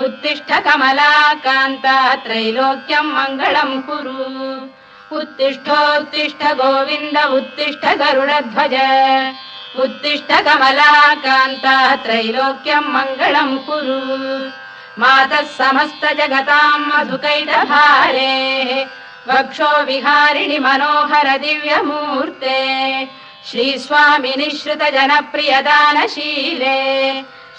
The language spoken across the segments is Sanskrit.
उत्तिष्ठ कमलाकान्ता त्रैलोक्यम् मङ्गलम् कुरु। उत्तिष्ठोत्तिष्ठ गोविन्द उत्तिष्ठ गरुडध्वज। उत्तिष्ठ कमलाकान्ता त्रैलोक्यम् मङ्गलम् कुरु। मातः समस्त जगताम् मधुकैटभारे। वक्षो विहारिणि मनोहर दिव्यमूर्ते। निःश्रुत जनप्रियदानशीले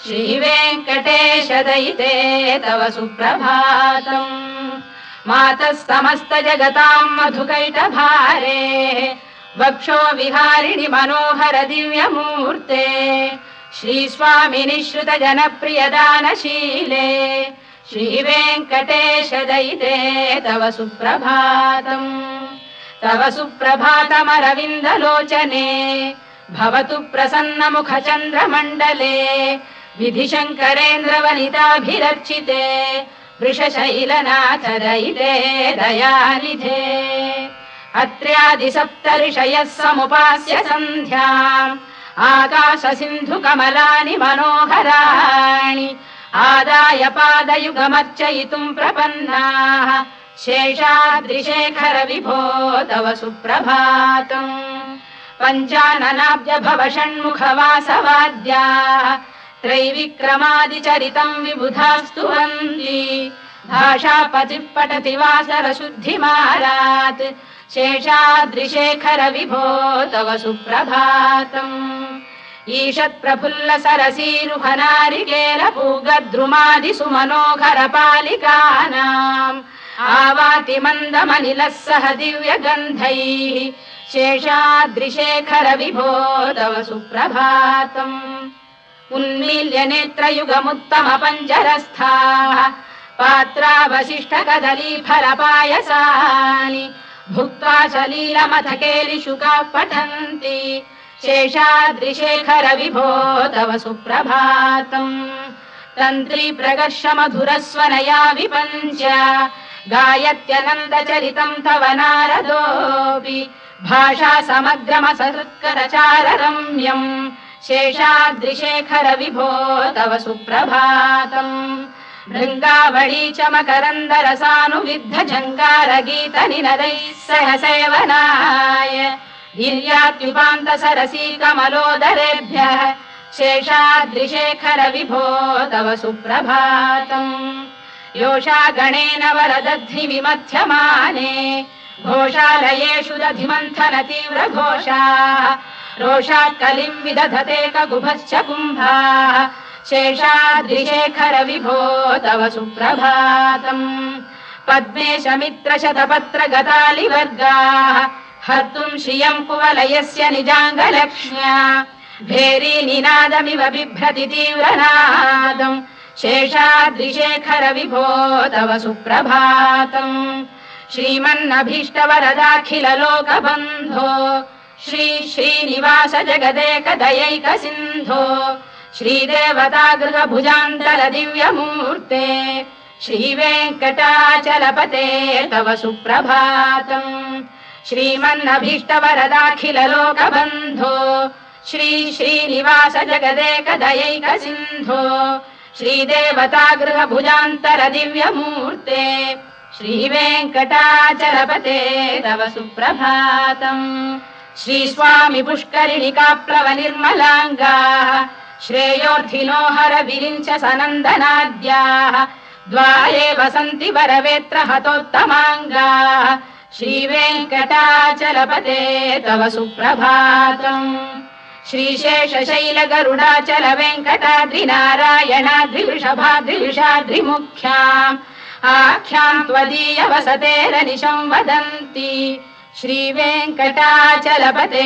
श्रीवेङ्कटेश दयिते तव सुप्रभातम्। मातः समस्त जगताम् मधुकैटभारे वक्षो विहारिणि मनोहर दिव्यमूर्ते श्रीस्वामि निःश्रुत जनप्रियदानशीले श्रीवेङ्कटेश दयिते तव सुप्रभातम्। तव सुप्रभातमरविन्दलोचने भवतु प्रसन्नमुखचन्द्रमण्डले विधिशङ्करेन्द्रवनिताभिरर्चिते वृषशैलनाथ दयिते दयानिधे। अत्र्यादिसप्तऋषयः समुपास्य सन्ध्याम् आकाश सिन्धु कमलानि मनोहराणि आदाय पादयुगमर्चयितुम् प्रपन्नाः शेषाद्रिशेखर विभो तव सुप्रभातम्। पञ्चाननाब्ज भव षण्मुखवासवाद्याः त्रैविक्रमादिचरितम् विबुधास्तु वन्ति भाषापतिः पठति वासरशुद्धिमारात् शेषाद्रिशेखर विभो तव सुप्रभातम् ईषत्प्रफुल्ल सरसीरुहनारिकेल पूगद्रुमादि सुमनोहर पालिकानाम् आवाति मन्दमनिलः सह दिव्यगन्धैः। शेषाद्रिशेखर विभो तव सुप्रभातम् उन्मील्य नेत्रयुगमुत्तम कदली फलपायसानि भुक्त्वा सलीलमथ केलिशुकाः पठन्ति शेषाद्रिशेखर विभो तव सुप्रभातम् तन्त्री प्रकर्ष मधुरस्वनया विपञ्च गायत्यनन्दचरितम् तव नारदोऽपि भाषा समग्रमसत्करचार रम्यम् शेषाद्रिशेखर विभो तव सुप्रभातम्। भृङ्गावळी च मकरन्दरसानुविद्ध जङ्गार गीत निनदैः सह सेवनाय। गिर्यात्युपान्त सरसी कमलोदरेभ्यः शेषाद्रिशेखर तव सुप्रभातम्। योषा गणेन वरदध्नि विमथ्यमाने घोषालयेषु दधिमन्थन तीव्र रोषात् कलिम् विदधते ककुभश्च कुम्भाः। शेषाद्रिशेखर विभो तव सुप्रभातम्। मित्र शतपत्र गतालिवर्गाः हर्तुम् श्रियम् कुवलयस्य निजाङ्गलक्ष्म्या। भेरी निनादमिव बिभ्रति तीव्रनादम्। शेषाद्रिशेखर विभो तव सुप्रभातम्। श्रीमन्नभीष्टवरदाखिल लोकबन्धो श्री श्रीनिवास जगदेक दयैक सिन्धो श्रीदेवता गृहभुजान्तल दिव्यमूर्ते श्रीवेङ्कटाचलपते तव सुप्रभातम् श्रीमन्नभीष्टवरदाखिल लोकबन्धो श्री श्रीनिवास जगदेक दयैक सिन्धो श्रीदेवता गृहभुजान्तर दिव्यमूर्ते श्रीवेङ्कटाचलपते तव सुप्रभातम् श्रीस्वामि पुष्करिणिकाप्लव निर्मलाङ्गाः श्रेयोर्थिनो हर विरिञ्च सनन्दनाद्याः द्वारे वसन्ति वरवेत्र हतोत्तमाङ्गाः श्रीवेङ्कटाचलपते तव सुप्रभातम्। श्रीशेषशैल गरुडाचल वेङ्कटाद्रिनारायणाद्रिवृषभाद्रिवृषाद्रिमुख्याम् आख्याम् त्वदीय वदन्ति श्रीवेङ्कटाचलपते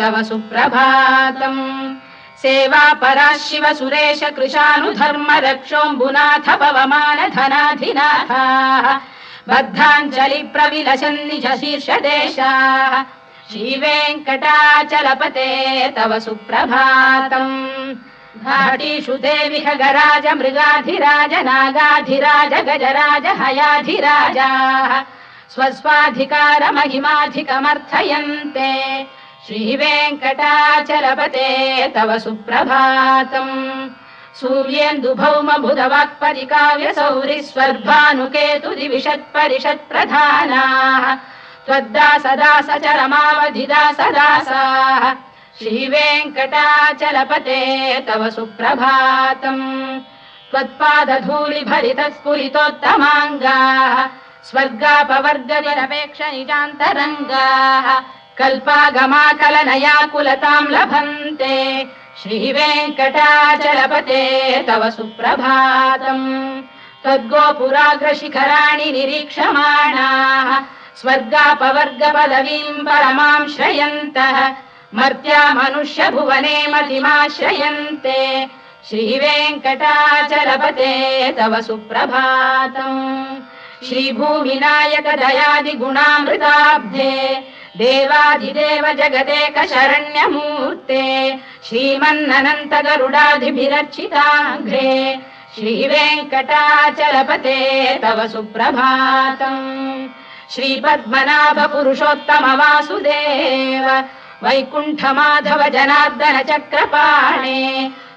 तव सुप्रभातम्। सेवा परा शिव सुरेश कृशानुधर्म रक्षोऽम्बुनाथ पवमान शीर्षदेशाः। श्रीवेङ्कटाचलपते तव सुप्रभातम्। घाटीषु देवि खगराज मृगाधिराज नागाधिराज गजराज हयाधिराजाः स्वस्वाधिकारमहिमाधिकमर्थयन्ते। श्रीवेङ्कटाचलपते तव सुप्रभातम्। सूर्येन्दुभौम बुधवाक्परि काव्य सौरि स्वर्भानुकेतु दिविशत्परिषत् प्रधानाः त्वद्दासदास चरमावधिदासदासाः श्रीवेङ्कटाचलपते तव सुप्रभातम्। त्वत्पादधूलि स्वर्गापवर्ग निरपेक्ष निजान्तरङ्गाः कल्पागमाकलनया कुलताम् लभन्ते। श्रीवेङ्कटाचलपते तव सुप्रभातम्। त्वद्गोपुराग्रशिखराणि निरीक्षमाणाः स्वर्गापवर्ग पदवीम् परमाम् श्रयन्तः। मर्त्या मनुष्य भुवने मतिमाश्रयन्ते। श्रीवेङ्कटाचलपते तव सुप्रभातम् श्रीभूमिनायक दयादिगुणामृताब्धे देवादिदेव जगदेक श्रीमन्ननन्त गरुडाधिभिरर्चिताघ्रे श्रीवेङ्कटाचलपते तव सुप्रभातम् श्रीपद्मनाभ पुरुषोत्तम वासुदेव वैकुण्ठ जनार्दन चक्रपाणे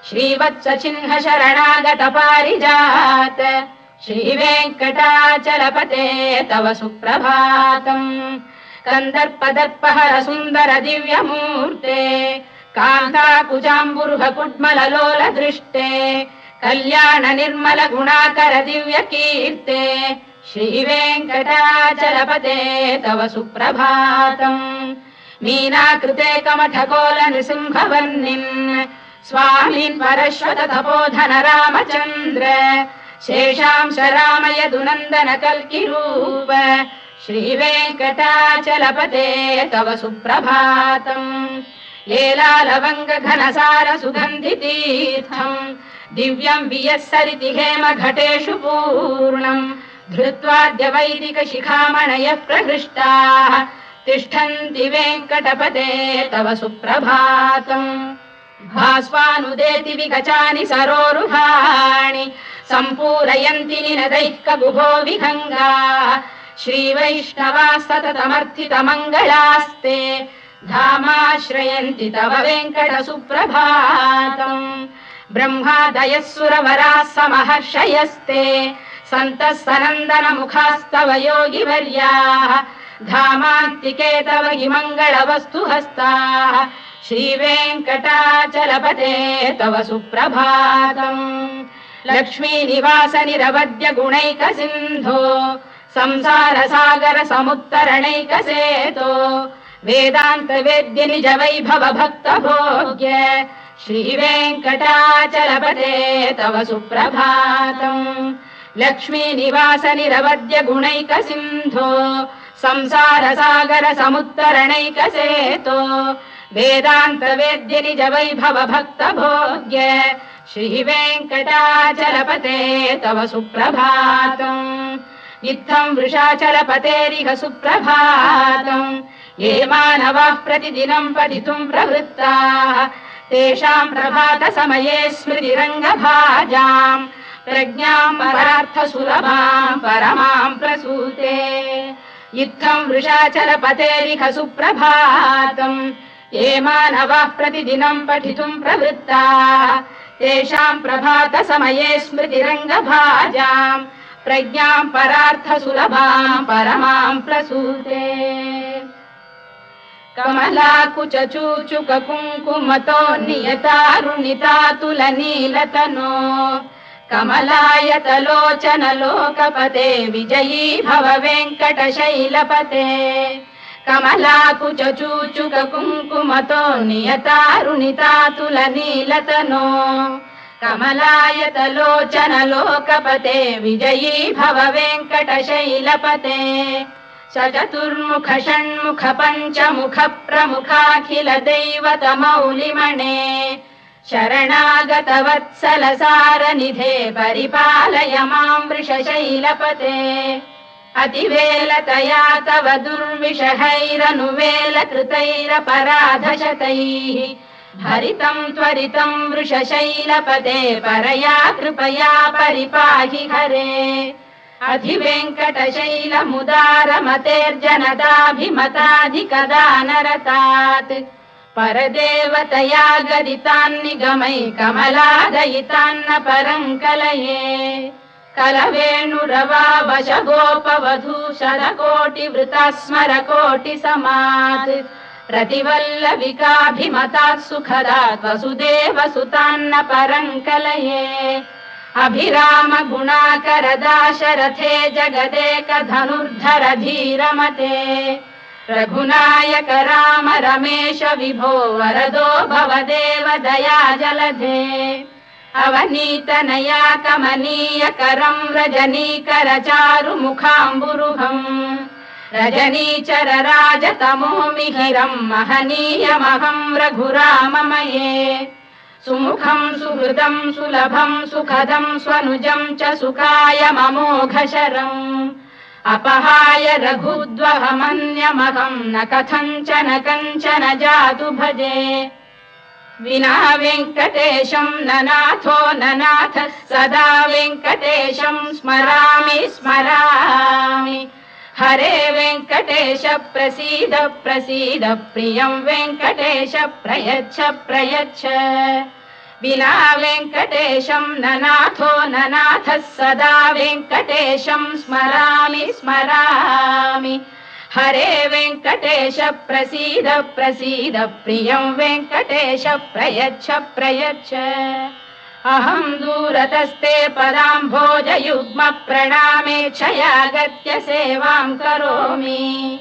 श्रीवत्स चिह्न शरणागत पारिजात श्रीवेङ्कटाचलपते तव सुप्रभातम्। कन्दर्पदर्पहर सुन्दर दिव्यमूर्ते कान्ताकुजाम्बुरुह कुड्मललोल दृष्टे कल्याण निर्मल गुणाकर दिव्य कीर्ते श्रीवेङ्कटाचलपते तव सुप्रभातम्। मीनाकृते कमठकोल नृसिंहवर्णिन् स्वामीन् परश्वत तपोधन रामचन्द्र रामयदुनन्दन कल्किरूप श्रीवेङ्कटाचलपते तव सुप्रभातम्। लेलालवङ्ग घनसार सुगन्धितीर्थम् दिव्यम् वियस्सरिति हेम घटेषु पूर्णम्। धृत्वाद्य वैदिक शिखामणयः तिष्ठन्ति वेङ्कटपते तव सुप्रभातम्। भास्वानुदेति विगचानि सरोरुहाणि सम्पूरयन्ति निनदैः कगुभो विहङ्गाः श्रीवैष्णवा सततमर्थितमङ्गलास्ते धामाश्रयन्ति तव वेङ्कट सुप्रभातम् ब्रह्मादयः सुरवराः समहर्षयस्ते सन्तः सनन्दन मुखास्तव योगिवर्याः धामान्तिके तव हि मङ्गलवस्तु हस्ताः श्रीवेङ्कटाचलपते तव सुप्रभातम् लक्ष्मीनिवास निरवद्य गुणैक सिन्धो संसार सागर समुत्तरणैकसेतो वेदान्त वेद्य निज वैभव भक्त भोग्य श्रीवेङ्कटाचलपते तव सुप्रभातम् लक्ष्मीनिवास निरवद्य गुणैक सिन्धो संसार सागर समुत्तरणैकसेतो वेदान्त वेद्य श्रीवेङ्कटाचलपते तव सुप्रभातम् इत्थम् वृषाचलपतेरिह सुप्रभातम् ये मानवाः प्रतिदिनम् पठितुम् प्रवृत्ताः। तेषाम् प्रभात समये स्मृतिरङ्गभाजाम् प्रज्ञाम् परार्थ सुलभाम् परमाम् प्रसूते। इत्थम् वृषाचलपतेरिह सुप्रभातम् ये मानवाः प्रतिदिनम् पठितुम् प्रवृत्ताः तेषाम् प्रभात समये स्मृतिरङ्गभाजाम् प्रज्ञाम् परार्थ सुलभाम् परमाम् प्रसूते। कमलाकुच चूचुक कुङ्कुमतो नियतारुणितातुलनीलतनो कमलायतलोचन विजयी भव वेङ्कटशैलपते कमलाकुच चूचुक कुङ्कुमतो नियतारुणितातुलनीलतनो। कमलायतलोचन लोकपते विजयी भव वेङ्कटशैलपते चतुर्मुख षण्मुख पञ्चमुख प्रमुखाखिल दैवतमौलिमणे शरणागतवत्सलसारनिधे परिपालय माम् वृषशैलपते अतिवेलतया तव दुर्विषहैरनुवेलकृतैरपराधशतैः हरितम् त्वरितम् वृषशैलपते परया कृपया परिपाहि हरे। अधिवेङ्कटशैलमुदारमतेर्जनदाभिमताधिकदानरतात्। परदेवतया गदितान्निगमै कमलादयितान्न परम् कलये कलवेणुरवावश गोपवधू शरकोटिवृता स्मरकोटि समात् प्रतिवल्लविकाभिमतात् सुखदात् वसुदेव सुतान्न परम् कलये अभिराम गुणाकर दाशरथे जगदेक धनुर्धर धीरमते रघुनायक राम रमेश विभो वरदो भवदेव दया जलधे अवनीतनया कमनीय करम् रजनीकर चारु मुखाम्बुरुहम् रजनीचर राजतमो मिहिरम् महनीयमहम् रघुराममये सुमुखम् सुहृदम् सुलभम् सुखदम् स्वनुजम् च सुखाय ममोघशरम् अपहाय रघुद्वहमन्यमहम् न कथञ्चन कञ्चन जातु भजे। विना वेङ्कटेशम् न नाथो न नाथ सदा वेङ्कटेशम् स्मरामि स्मरामि। हरे वेङ्कटेश प्रसीद प्रसीद प्रियम् वेङ्कटेश प्रयच्छ प्रयच्छ। विना वेङ्कटेशम् न नाथो न नाथः सदा वेङ्कटेशम् स्मरामि स्मरामि हरे वेङ्कटेश प्रसीद प्रसीद प्रियम् वेङ्कटेश प्रयच्छ प्रयच्छ। अहम् दूरतस्ते पदाम्भोजयुग्म प्रणामे क्षयागत्य सेवाम् करोमि।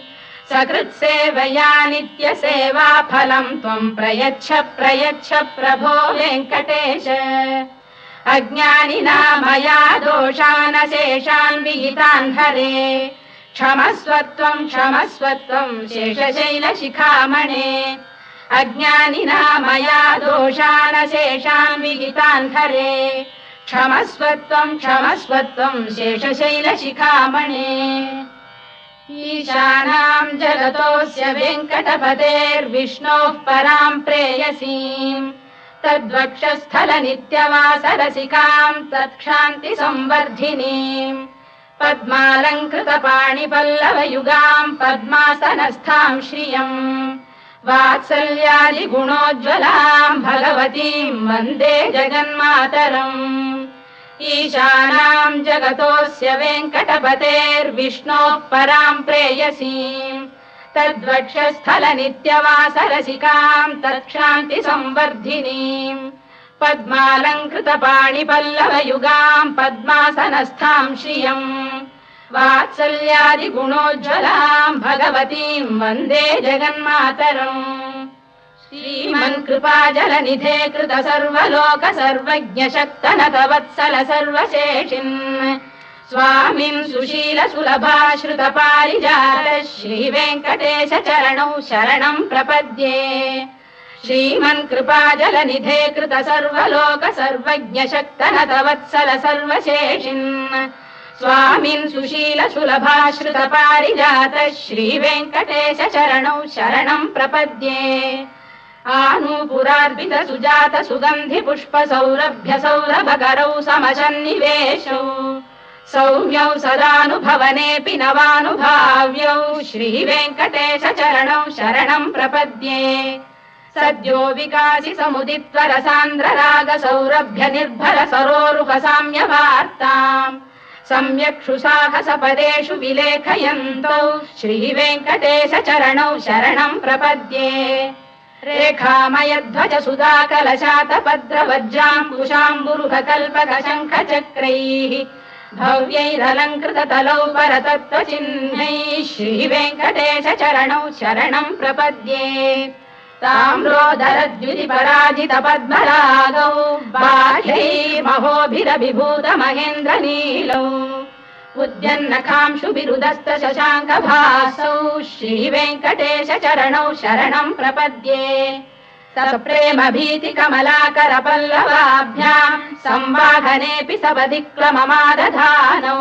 सकृत्सेवया नित्यसेवा फलम् त्वम् प्रयच्छ प्रयच्छ प्रभो वेङ्कटेश। अज्ञानिना मया दोषानशेषान् विहितान् हरे क्षमस्वत्वम् क्षमस्वत्वम् शेषशैलशिखामणे। अज्ञानिना मया दोषानशेषान् विहितान् हरे क्षमस्वत्वम् क्षमस्वत्वम् शेषशैलशिखामणे। ईशानाम् जगतोऽस्य वेङ्कटपतेर्विष्णोः पराम् प्रेयसीम्। तद्वक्षस्थलनित्यवासरसिकाम् तत्क्षान्ति संवर्धिनीम् पद्मालङ्कृतपाणिपल्लवयुगाम् पद्मासनस्थाम् श्रियम् वात्सल्यादिगुणोज्ज्वलाम् भगवतीम् वन्दे जगन्मातरम् ईशानाम् जगतोऽस्य वेङ्कटपतेर्विष्णोः पराम् प्रेयसीम् तद्वक्षस्थलनित्यवासरसिकाम् तत्क्षान्ति संवर्धिनीम् पद्मालङ्कृतपाणिपल्लवयुगाम् पद्मासनस्थाम् श्रियम् वात्सल्यादिगुणोज्ज्वलाम् भगवतीम् वन्दे जगन्मातरम् श्रीमन् कृपाजलनिधे कृत सर्वलोक सर्वज्ञ वत्सल सर्वशेषिन् स्वामिन् सुशील सुलभाश्रुत पारिजात श्रीवेङ्कटेश चरणौ शरणम् प्रपद्ये श्रीमन् कृपाजलनिधे कृत सर्वलोक सर्वज्ञ शक्तनत वत्सल सर्वशेषिन्। स्वामिन् सुशील सुलभाश्रुत पारिजात श्रीवेङ्कटेश चरणौ शरणम् प्रपद्ये। आनूपुरार्पित सुजात सुगन्धि पुष्प सौरभ्य सौरभकरौ समशन्निवेशौ सौम्यौ सदानुभवनेऽपि नवानुभाव्यौ। श्रीवेङ्कटेश चरणौ शरणम् प्रपद्ये सद्यो विकासि सौरभ्य निर्भर सरोरुह सम्यक्षु साहस पदेषु विलेखयन्तौ श्रीवेङ्कटेश चरणौ शरणम् प्रपद्ये। रेखामयध्वज कलशात पद्रवज्राङ्कुशाम्बुरुह कल्पक शङ्ख चक्रैः भव्यैरलङ्कृत परतत्त्वचिह्नैः श्रीवेङ्कटेश चरणौ शरणम् प्रपद्ये ताम्रोदरद्विधि पराजित पद्मरागौ बाह्यैर्महोभिरभिभूत महेन्द्र नीलौ उद्यन्नखांशुभिरुदस्त शशाङ्क भासौ श्रीवेङ्कटेश शरणम् प्रपद्ये प्रेम भीति कमलाकर पल्लवाभ्याम् संवाहनेऽपि सबदिक्लममादधानौ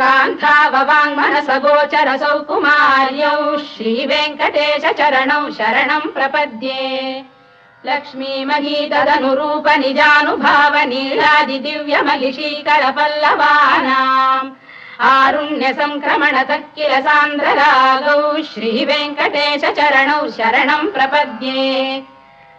कान्थाववाङ्मनस गोचरसौ कुमार्यौ श्रीवेङ्कटेश चरणौ शरणम् प्रपद्ये। लक्ष्मी मही तदनुरूप निजानुभाव नीलादि दिव्यमहिषीकर पल्लवानाम् आरुण्य सङ्क्रमण किल सान्द्ररागौ श्रीवेङ्कटेश चरणौ शरणम् प्रपद्ये।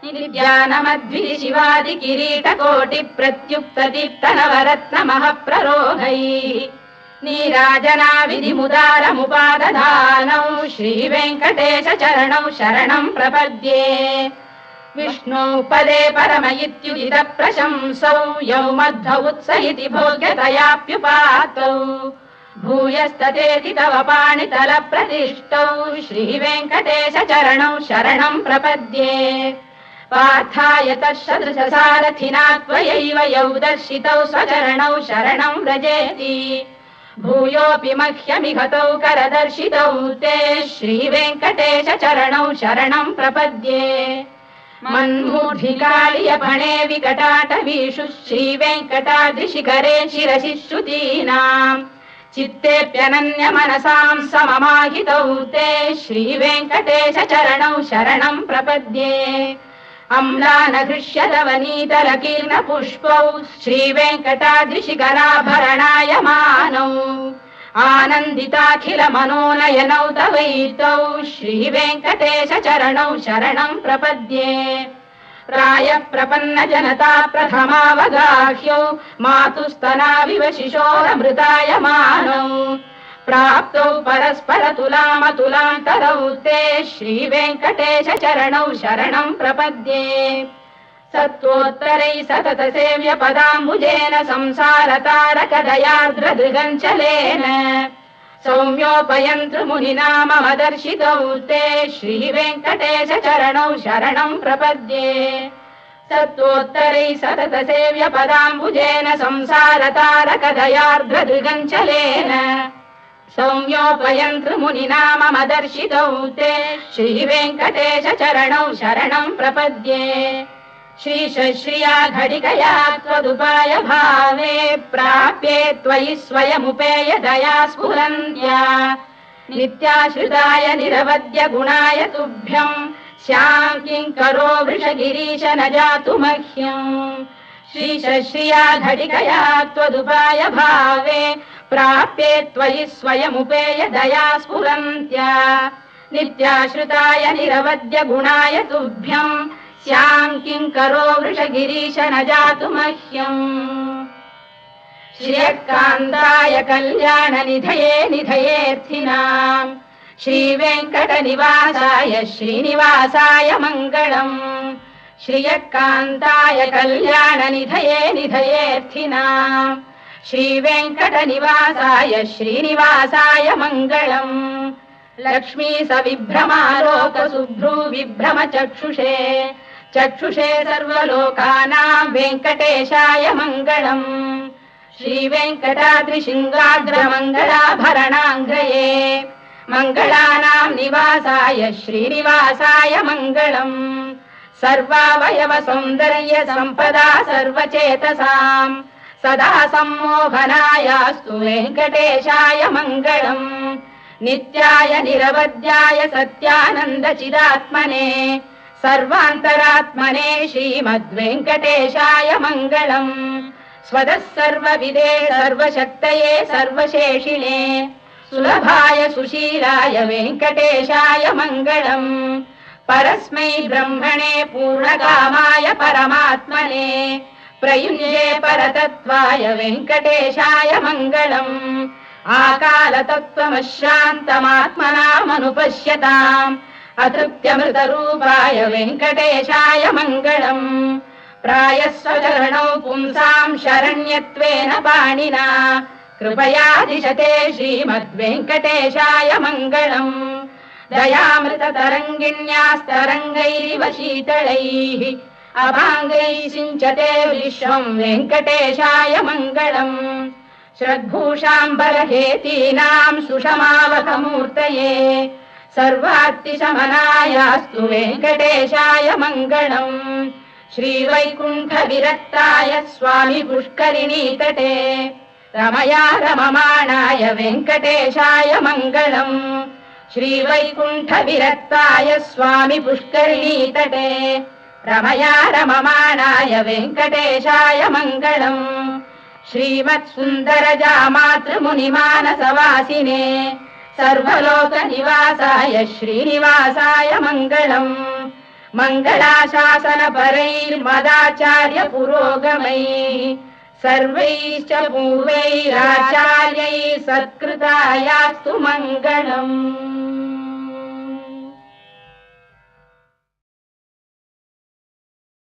निर्ज्ञानमद्वि शिवादि किरीटकोटि प्रत्युक्त दीप्तनवरत्नमः प्ररोहैः नीराजना विधिमुदारमुपादधानौ श्रीवेङ्कटेश चरणौ शरणम् प्रपद्ये। विष्णौ पदे परम इत्युदित प्रशंसौ यौ मध्व उत्स इति भोग्यतयाप्युपातौ। भूयस्ततेति तव पाणितल प्रतिष्ठौ श्रीवेङ्कटेश शरणम् प्रपद्ये। पार्थाय तत्सदृशसारथिना त्वयैव यौ दर्शितौ स्वचरणौ शरणम् व्रजेति भूयोऽपि मह्यमिहतौ करदर्शितौ ते श्रीवेङ्कटेश चरणौ शरणम् प्रपद्ये। मन्मूर्धिकालियपणे विकटाटवीषु श्रीवेङ्कटाद्रिशिखरे शिरसि श्रुतीनाम् चित्तेऽप्यनन्य मनसाम् सममाहितौ ते श्रीवेङ्कटेश चरणौ शरणम् प्रपद्ये पुष्पौ श्रीवेङ्कटाद्रिशिखराभरणाय मानौ। आनन्दिताखिल मनोनयनौ तवैतौ श्रीवेङ्कटेश चरणौ शरणम् प्रपद्ये। प्रायः प्रपन्न जनता प्रथमावगाह्यौ मातुस्तनाविव शिशोरमृताय मानौ प्राप्तौ परस्पर तुलामतुलान्तरौ ते श्रीवेङ्कटेश चरणौ शरणम् प्रपद्ये सत्त्वोत्तरै सतत सेव्य पदाम्बुजेन संसार तारकदयार्द्रदृगञ्चलेन सौम्योपयन्तृमुनिना मम दर्शितौ ते श्रीवेङ्कटेश चरणौ शरणम् प्रपद्ये सत्त्वोत्तरै सतत सेव्य पदाम्बुजेन संसार तारकदयार्द्रदृगञ्चलेन सौम्योपयन्तृमुनिना मम दर्शितौ ते श्रीवेङ्कटेश चरणौ शरणम् प्रपद्ये। श्रीश्रिया घटिकया त्वदुपाय भावे प्राप्ये त्वयि स्वयमुपेय दया स्फुरन्त्या। नित्याश्रिताय निरवद्य गुणाय तुभ्यम् स्याम् किङ्करो वृषगिरीश न जातु मह्यम् श्रीश्रिया घटिकया त्वदुपाय भावे प्राप्ये त्वयि स्वयमुपेय दया स्फुरन्त्या। नित्याश्रिताय निरवद्य गुणाय तुभ्यम् स्याम् किङ्करो वृषगिरीश न जातु मह्यम्। श्रियकान्ताय कल्याणनिधये निधयेऽर्थिनाम्। श्रीवेङ्कटनिवासाय श्रीनिवासाय मङ्गलम्। श्रियकान्ताय कल्याणनिधये निधयेऽर्थिनाम् श्रीवेङ्कटनिवासाय श्रीनिवासाय मङ्गलम् लक्ष्मी स विभ्रमालोकसुभ्रू विभ्रम चक्षुषे सर्वलोकानाम् वेङ्कटेशाय मङ्गलम्। श्रीवेङ्कटाद्रिशृङ्गाग्रमङ्गलाभरणाङ्ग्रये मङ्गलानाम् निवासाय श्रीनिवासाय मङ्गलम्। सर्वावयव सौन्दर्य सम्पदा सर्वचेतसाम् सदा सम्मोहनायास्तु वेङ्कटेशाय मङ्गलम्। नित्याय निरवद्याय सत्यानन्दचिदात्मने सर्वान्तरात्मने श्रीमद्वेङ्कटेशाय मङ्गलम्। स्वदः सर्वविदे सर्वशक्तये सर्वशेषिणे। सुलभाय सुशीलाय वेङ्कटेशाय मङ्गलम्। परस्मै ब्रह्मणे पूर्णकामाय परमात्मने प्रयुञ्जे परतत्त्वाय वेङ्कटेशाय मङ्गलम्। आकालतत्त्वमशान्तमात्मनामनुपश्यताम् अतृप्त्यमृतरूपाय वेङ्कटेशाय मङ्गलम्। प्रायः स्वचरणौ पुंसाम् शरण्यत्वेन पाणिना। कृपया दिशते श्रीमद्वेङ्कटेशाय मङ्गलम्। दयामृततरङ्गिण्यास्तरङ्गैरिव शीतलैः अभाङ्गैः सिञ्चते विश्वम् वेङ्कटेशाय मङ्गलम्। श्रद्भूषाम्बरहेतीनाम् सुषमावकमूर्तये सर्वार्तिशमनायास्तु वेङ्कटेशाय मङ्गलम्। श्रीवैकुण्ठविरक्ताय स्वामि पुष्करिणीतटे। रमया रममाणाय वेङ्कटेशाय मङ्गलम्। श्रीवैकुण्ठविरक्ताय स्वामि पुष्करिणीतटे रमया रममाणाय वेङ्कटेशाय मङ्गलम्। श्रीमत्सुन्दरजा मातृमुनिमानसवासिने सर्वलोकनिवासाय श्रीनिवासाय मङ्गलम्। मङ्गलाशासनपरैर्मदाचार्य पुरोगमैः सर्वैश्च पूर्वैराचार्यैः सत्कृतायास्तु मङ्गलम्